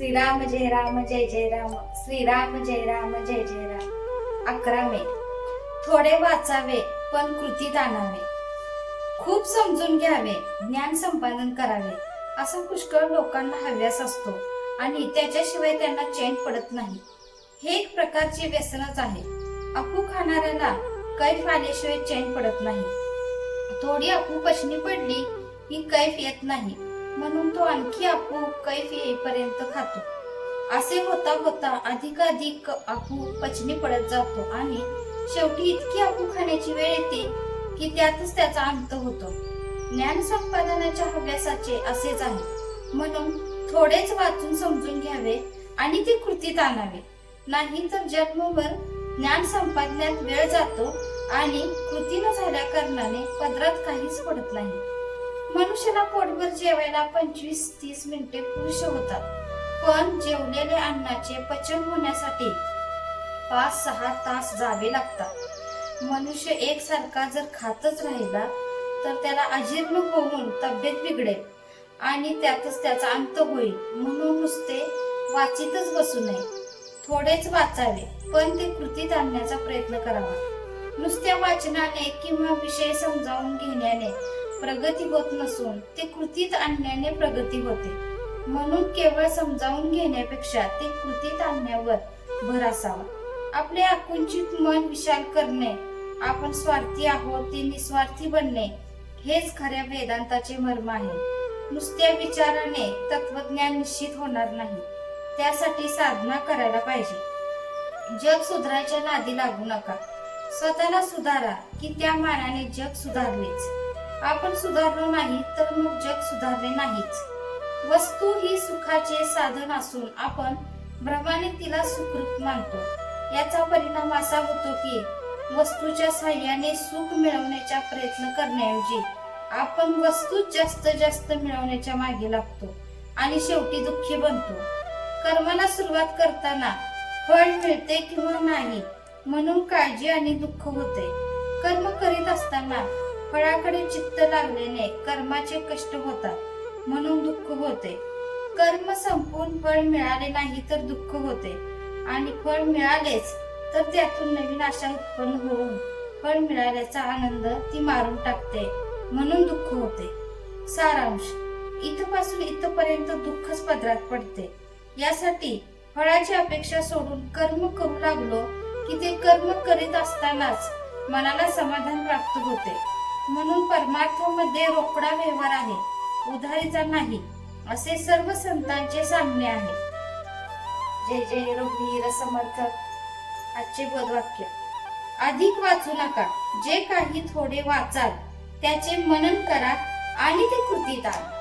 श्रीराम जय राम जय जय राम. श्रीराम जय राम जय जय राम. अकरा मे. थोडे वाचावे पण कृतीत आणावे. खूप समजून घ्यावे ज्ञान संपादन करावे. असं पुष्कळ लोकांना हव्यास असतो आणि त्याच्याशिवाय त्यांना चैन पडत नाही. हे एक प्रकारचे व्यसनच आहे. अफू खाणाऱ्याला कैफ आल्याशिवाय चैन पडत नाही. थोडी अफू पचनी पडली की कैफ येत नाही. म्हणून तो आणखी अफू कैफ येईपर्यंत खातो. असे होता होता अधिकाधिक आपू पचनी पडत जातो आणि शेवटी इतकी आपू खाण्याची वेळ येते की त्यातच त्याचा अंत होतो. ज्ञान संपादनाच्या हव्यासाचे असेच आहे. म्हणून थोडेच वाचून समजून घ्यावे आणि ते कृतीत आणावे. नाही तर जन्मभर ज्ञान संपादण्यात वेळ जातो आणि कृती न झाल्या कारणाने पदरात काहीच पडत नाही. मनुष्याला पोटभर जेवायला पंचवीस तीस मिनिटे पुरुष होतात. पण जेवलेले अन्नाचे पचन होण्यासाठी पाच सहा तास जावे लागतात. मनुष्य एकसारखा जर खातच राहिला तर त्याला अजीर्ण होऊन तब्येत बिघडेल आणि त्यातच त्याचा अंत होईल म्हणून नुसते वाचितच बसू नये. थोडेच वाचावे पण ते कृतीत आणण्याचा प्रयत्न करावा. नुसत्या वाचनाने किंवा विषय समजावून घेण्याने प्रगती होत नसून ते कृतीत आणण्याने प्रगती होते. म्हणून केवळ समजावून घेण्यापेक्षा ते कृतीत आणण्यावर भर असावा. आपले आकुंचित मन विशाल करणे आपण स्वार्थी आहोत ते निस्वार्थी बनणे हेच खऱ्या वेदांताचे मर्म आहे. नुसत्या विचाराने तत्वज्ञान निश्चित होणार नाही. त्यासाठी साधना करायला पाहिजे. जग सुधारायच्या नादी लागू नका. स्वतःला सुधारा की त्या मानाने जग सुधारलेच. आपण सुधारलो नाही तर मग जग सुधारले नाहीच. वस्तू ही सुखाचे साधन असून आपण भ्रमाने तिला सुखरूप मानतो. याचा परिणाम असा होतो की वस्तूच्या साह्याने सुख मिळवण्याचा प्रयत्न करण्याऐवजी आपण वस्तू जास्त जास्त मिळवण्याच्या मागे लागतो आणि शेवटी दुःखी बनतो. कर्माला सुरुवात करताना फळ मिळते किंवा नाही म्हणून काळजी आणि दुःख होते. कर्म करीत असताना फळाकडे चित्त लागल्याने कर्माचे कष्ट होतात म्हणून दुःख होते. कर्म संपून फळ मिळाले नाही तर दुःख होते. आणि फळ मिळालेच तर त्यातून नवीन आशा उत्पन्न होऊन फळ मिळाल्याचा आनंद ती मारून टाकते म्हणून दुःख होते. सारांश इथपासून इथपर्यंत दुःखच पदरात पडते. यासाठी फळाची अपेक्षा सोडून कर्म करू लागलो की ते कर्म करीत असतानाच मनाला समाधान प्राप्त होते. म्हणून परमार्थामध्ये रोकडा व्यवहार आहे उधारीचा नाही असे सर्व संतांचे सांगणे आहे. जय जय रघुवीर समर्थ आजचे बोधवाक्य. अधिक वाचू नका. जे काही थोडे वाचाल त्याचे मनन करा आणि ते कृतीत आणा.